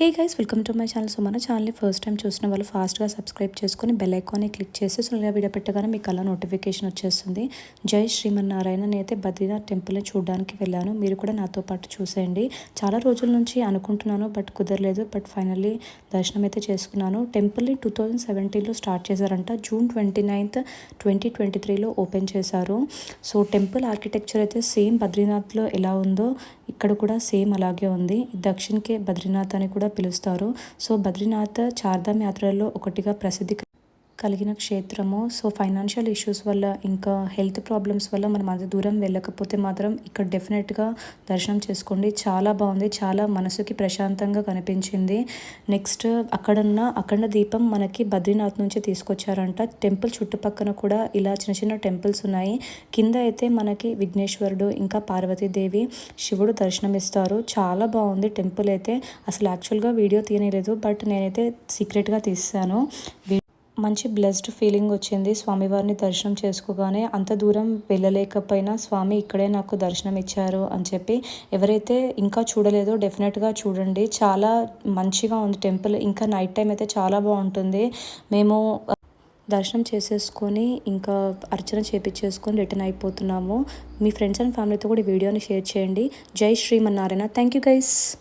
Hey guys welcome to my channel. So మన ఛానల్ని first time చూసిన వాళ్ళు ఫాస్ట్గా సబ్స్క్రైబ్ చేసుకొని బెల్ ఐకాన్ని క్లిక్ చేసి సో ఇలా వీడియో పెట్టగానే మీకు అలా నోటిఫికేషన్ వచ్చేస్తుంది. జై శ్రీమన్నారాయణ నేనైతే బద్రీనాథ్ టెంపుల్ని చూడడానికి వెళ్ళాను. మీరు కూడా నాతో పాటు చూసేయండి. చాలా రోజుల నుంచి అనుకుంటున్నాను బట్ కుదరలేదు. బట్ ఫైనల్లీ దర్శనం అయితే చేసుకున్నాను. టెంపుల్ని టూ థౌజండ్ సెవెంటీన్లో స్టార్ట్ చేశారంట. June twenty ninth twenty twenty త్రీలో ఓపెన్ చేశారు. సో టెంపుల్ ఆర్కిటెక్చర్ అయితే సేమ్ బద్రీనాథ్లో ఎలా ఉందో ఇక్కడ కూడా సేమ్ అలాగే ఉంది. దక్షిణకే బద్రీనాథ్ అని కూడా పిలుస్తారు. సో బద్రీనాథ్ చార్ధామ్ యాత్రల్లో ఒకటిగా ప్రసిద్ధి కలిగిన క్షేత్రము సో ఫైనాన్షియల్ ఇష్యూస్ వల్ల ఇంకా హెల్త్ ప్రాబ్లమ్స్ వల్ల మనం అంత దూరం వెళ్ళకపోతే మాత్రం ఇక్కడ డెఫినెట్గా దర్శనం చేసుకోండి. చాలా బాగుంది. చాలా మనసుకి ప్రశాంతంగా కనిపించింది. నెక్స్ట్ అక్కడున్న అఖండ దీపం మనకి బద్రీనాథ్ నుంచి తీసుకొచ్చారంట. టెంపుల్ చుట్టుపక్కన కూడా ఇలా చిన్న చిన్న టెంపుల్స్ ఉన్నాయి. కింద అయితే మనకి విఘ్నేశ్వరుడు ఇంకా పార్వతీదేవి శివుడు దర్శనం ఇస్తారు చాలా బాగుంది టెంపుల్ అయితే. అసలు యాక్చువల్గా వీడియో తీయలేదు బట్ నేనైతే సీక్రెట్గా తీసాను. మంచి బ్లెస్డ్ ఫీలింగ్ వచ్చింది. స్వామివారిని దర్శనం చేసుకోగానే అంత దూరం వెళ్ళలేకపోయినా స్వామి ఇక్కడే నాకు దర్శనం ఇచ్చారు అని చెప్పి ఎవరైతే ఇంకా చూడలేదో డెఫినెట్గా చూడండి. చాలా మంచిగా ఉంది టెంపుల్ ఇంకా నైట్ టైం అయితే చాలా బాగుంటుంది. మేము దర్శనం చేసేసుకొని ఇంకా అర్చన చేపించేసుకొని రిటర్న్ అయిపోతున్నాము. మీ ఫ్రెండ్స్ అండ్ ఫ్యామిలీతో కూడా వీడియోని షేర్ చేయండి. జై శ్రీమన్నారాయణ. Thank you guys